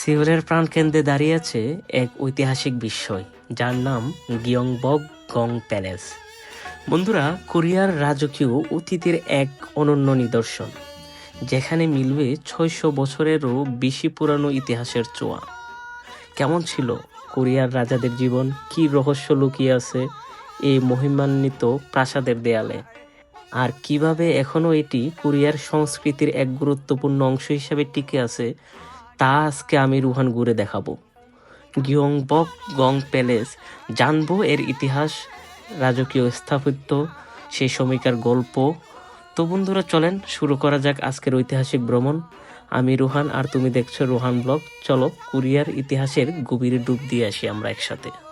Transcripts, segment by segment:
সিওলের প্রাণকেন্দ্রে দাঁড়িয়ে আছে এক ঐতিহাসিক বিস্ময়, যার নাম গিয়ংবক গং প্যালেস। বন্ধুরা, কোরিয়ার রাজকীয় অতীতের এক অনন্য নিদর্শন, যেখানে মিলবে ছয়শো বছরেরও বেশি পুরানো ইতিহাসের ছোঁয়া কেমন ছিল কোরিয়ার রাজাদের জীবন? কি রহস্য লুকিয়ে আছে এই মহিমান্বিত প্রাসাদের দেয়ালে? আর কীভাবে এখনও এটি কোরিয়ার সংস্কৃতির এক গুরুত্বপূর্ণ অংশ হিসেবে টিকে আছে তা আজকে আমি রুহান ঘুরে দেখাবো। গিয়ংবক গং প্যালেস, জানব এর ইতিহাস, রাজকীয় স্থাপত্য সেই সময়কার গল্প। তো বন্ধুরা, চলেন শুরু করা যাক আজকের ঐতিহাসিক ভ্রমণ। আমি রুহান আর তুমি দেখছ রুহান ব্লগ। চলো কুরিয়ার ইতিহাসের গভীরে ডুব দিয়ে আসি আমরা একসাথে। 希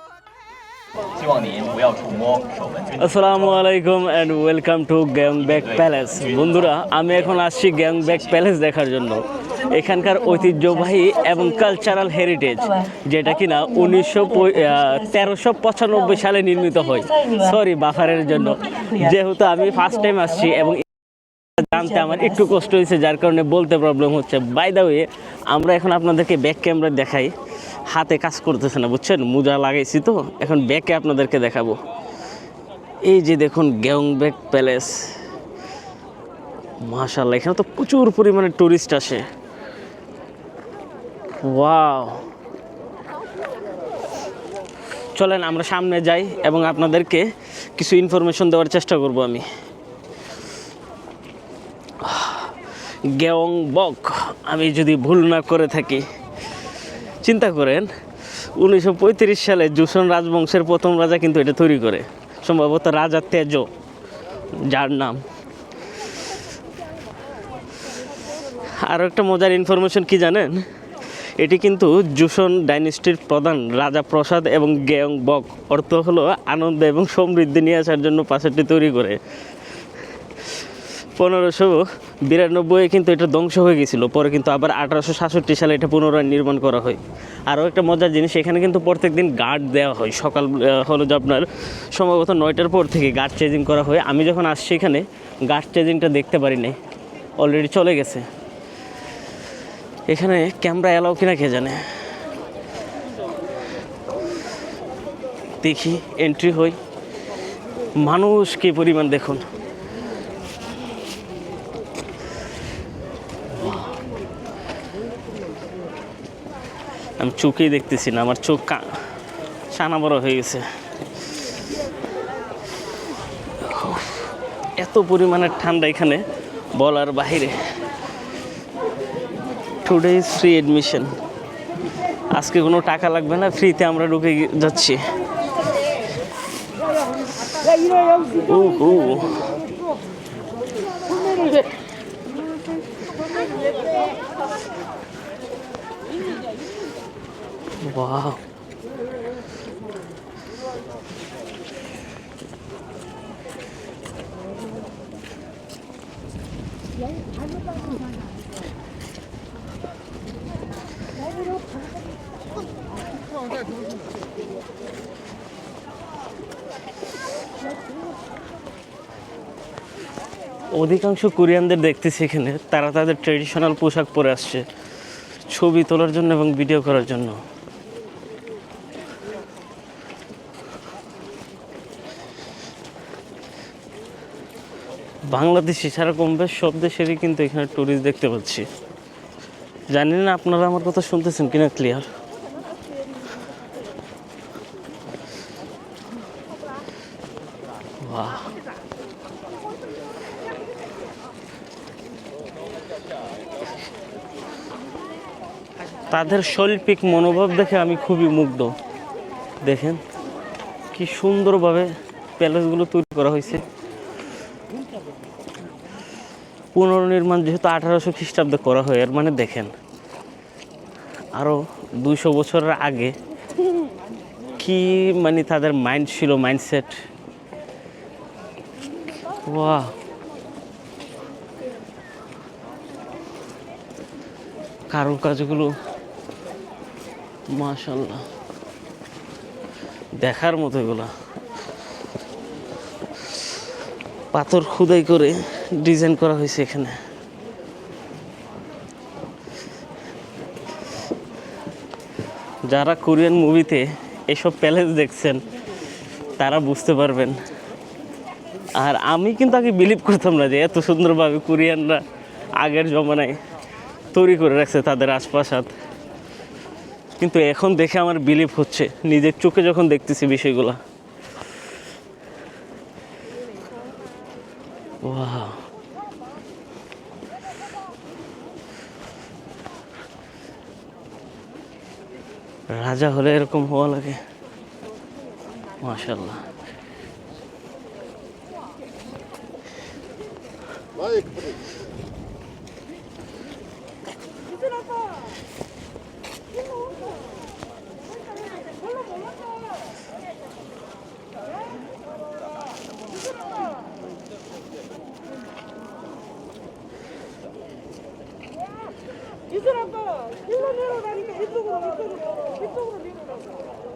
望您不要触摸手纹最 আসসালামু আলাইকুম অ্যান্ড ওয়েলকাম টু গ্যাংব্যাক প্যালেস বন্ধুরা আমি এখন আসছি গ্যাংব্যাক প্যালেস দেখার জন্য এখানকার ঐতিহ্যবাহী এবং কালচারাল হেরিটেজ যেটা কিনা উনিশশো তেরোশো পঁচানব্বই সালে নির্মিত হয় সরি বাফারের জন্য যেহেতু আমি ফার্স্ট টাইম আসছি এবং জানতে আমার একটু কষ্ট হয়েছে, যার কারণে বলতে প্রবলেম হচ্ছে। বাই দা ওয়ে আমরা এখন আপনাদেরকে ব্যাক ক্যামেরা দেখাই। হাতে কাজ করতেছে না, বুঝছেন? মোজা লাগাইছি তো, এখন ব্যাকে আপনাদেরকে দেখাবো। এই যে দেখুন গ্যাংব্যাক প্যালেস মাশাল্লাহ এখানে তো প্রচুর পরিমাণে টুরিস্ট আসে। ওয়াও চলেন, আমরা সামনে যাই এবং আপনাদেরকে কিছু ইনফরমেশন দেওয়ার চেষ্টা করব আমি। গেয়ং বক আমি যদি ভুল না করে থাকি, চিন্তা করেন, উনিশশো পঁয়ত্রিশ সালে জুসন রাজবংশের প্রথম রাজা কিন্তু এটা তৈরি করে, সম্ভবত রাজা তেজ, যার নাম। আরও একটা মজার ইনফরমেশন কি জানেন? এটি কিন্তু জুসন ডাইনেস্টির প্রধান রাজা প্রসাদ এবং গেয়ং বক অর্থ হলো আনন্দ এবং সমৃদ্ধি নিয়ে আসার জন্য পাশেরটি তৈরি করে। পনেরোশো বিরানব্বই কিন্তু এটা ধ্বংস হয়ে গেছিল। পরে কিন্তু আবার আঠারোশো সাতষট্টি সালে এটা পুনরায় নির্মাণ করা হয়। আরও একটা মজার জিনিস, এখানে কিন্তু প্রত্যেক দিন গার্ড দেওয়া হয়। সকাল হলো যে আপনার সম্ভবত নয়টার পর থেকে গার্ড চেজিং করা হয়। আমি যখন আসছি এখানে, গার্ড চেজিংটা দেখতে পারি নাই। অলরেডি চলে গেছে। এখানে ক্যামেরা এলাও কিনা কে জানে? দেখি এন্ট্রি হই। মানুষ কি পরিমাণ দেখুন। আমি চোখেই দেখতেছি না, আমার চোখ সানা বড় হয়ে গেছে। এত পরিমাণের ঠান্ডা এখানে বলার বাহিরে। টুডে ইজ ফ্রি এডমিশন আজকে কোনো টাকা লাগবে না ফ্রিতে আমরা ঢুকে যাচ্ছি। ও ও ওয়াও অধিকাংশ কোরিয়ানদের দেখতেছি এখানে, তারা তাদের ট্রেডিশনাল পোশাক পরে আসছে। ছবি তোলার জন্য এবং ভিডিও করার জন্য। বাংলাদেশি ছাড়া কম বেশ, সব দেশেরই কিন্তু এখানে ট্যুরিস্ট দেখতে পাচ্ছি। জানি না আপনারা আমার কথা শুনতেছেন কিনা ক্লিয়ার তাদের শৈল্পিক মনোভাব দেখে আমি খুবই মুগ্ধ। দেখেন, কি সুন্দরভাবে প্যালেসগুলো তৈরি করা হয়েছে। পুনর্নির্মাণ যেহেতু আঠারোশো খ্রিস্টাব্দে করা হয়, এর মানে দেখেন আরও দুইশো বছরের আগে কি মানে তাদের মাইন্ড ছিল মাইন্ডসেট ওয়া কারুকাজগুলো মাশাল্লাহ দেখার মতো এগুলা। পাথর খুদাই করে ডিজাইন করা হয়েছে এখানে। যারা কোরিয়ান মুভিতে এসব প্যালেস দেখছেন, তারা বুঝতে পারবেন। আর আমি কিন্তু আগে বিলিভ করতাম না যে এত সুন্দরভাবে কোরিয়ানরা আগের জমানায় তৈরি করে রাখছে তাদের আশপাশাত। কিন্তু এখন দেখে আমার বিলিভ হচ্ছে, নিজের চোখে যখন দেখতেছি বিষয়গুলো। Wow. রাজা হলে এরকম হওয়া লাগে। মাশাল্লাহ ভাই 이 사람 봐! 일로 내려다니까 이쪽으로 이쪽으로 이쪽으로 밀어라